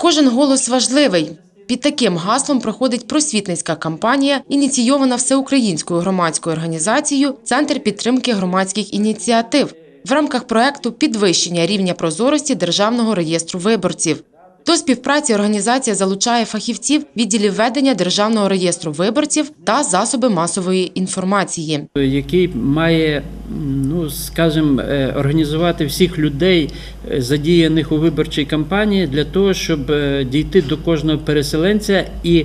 Кожен голос важливий. Під таким гаслом проходить просвітницька кампанія, ініційована всеукраїнською громадською організацією Центр підтримки громадських ініціатив в рамках проекту підвищення рівня прозорості державного реєстру виборців. До співпраці організація залучає фахівців відділів ведення державного реєстру виборців та засоби масової інформації. який має, ну скажімо, е, організувати всіх людей, е, задіяних у виборчій кампанії, для того, щоб е, дійти до кожного переселенця і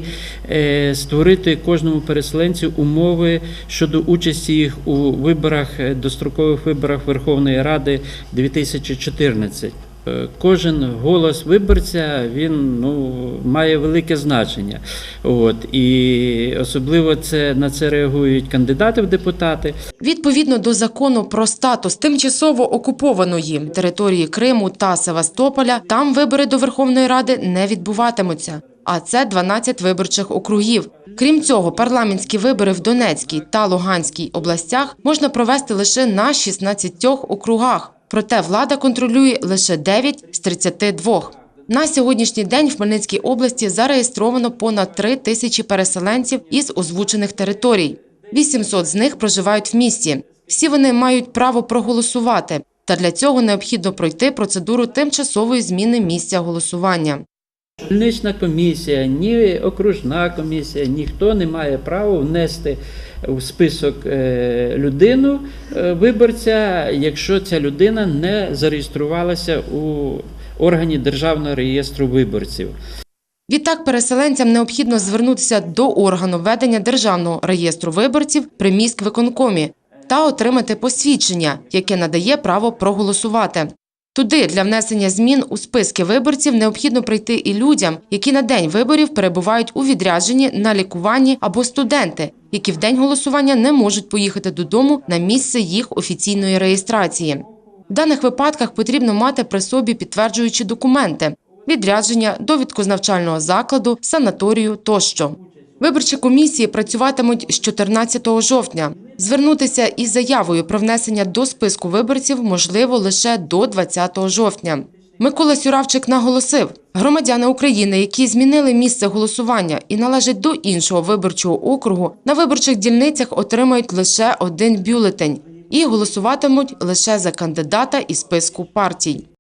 створити кожному переселенцю умови щодо участі їх у виборах, дострокових виборах Верховної Ради 2014. Е, Кожен голос виборця він ну має велике значення. От і особливо це на це реагують кандидати в депутати. Відповідно до закону про статус тимчасово окупованої території Криму та Севастополя, там вибори до Верховної Ради не відбуватимуться. А це 12 виборчих округів. Крім цього, парламентські вибори в Донецькій та Луганській областях можна провести лише на 16 округах. Проте влада контролює лише 9 з 32. На сьогоднішній день в Хмельницькій області зареєстровано понад 3 тисячі переселенців із озвучених територій. 800 з них проживають в місті. Всі вони мають право проголосувати, та для цього необхідно пройти процедуру тимчасової зміни місця голосування. Дільнична комісія, ні окружна комісія, ніхто не має права внести в список е, людину е, виборця, якщо ця людина не зареєструвалася у органі Державного реєстру виборців. Відтак переселенцям необхідно звернутися до органу ведення державного реєстру виборців при міськвиконкомі та отримати посвідчення, яке надає право проголосувати. Туди для внесення змін у списки виборців необхідно прийти і людям, які на день виборів перебувають у відрядженні на лікуванні або студенти, які в день голосування не можуть поїхати додому на місце їх офіційної реєстрації. В даних випадках потрібно мати при собі підтверджуючі документи відрядження, довідку з навчального закладу, санаторію тощо. Виборчі комісії працюватимуть з 14 жовтня. Звернутися із заявою про внесення до списку виборців можливо лише до 20 жовтня. Микола Сюравчик наголосив, громадяни України, які змінили місце голосування і належать до іншого виборчого округу, на виборчих дільницях отримають лише один бюлетень і голосуватимуть лише за кандидата із списку партій.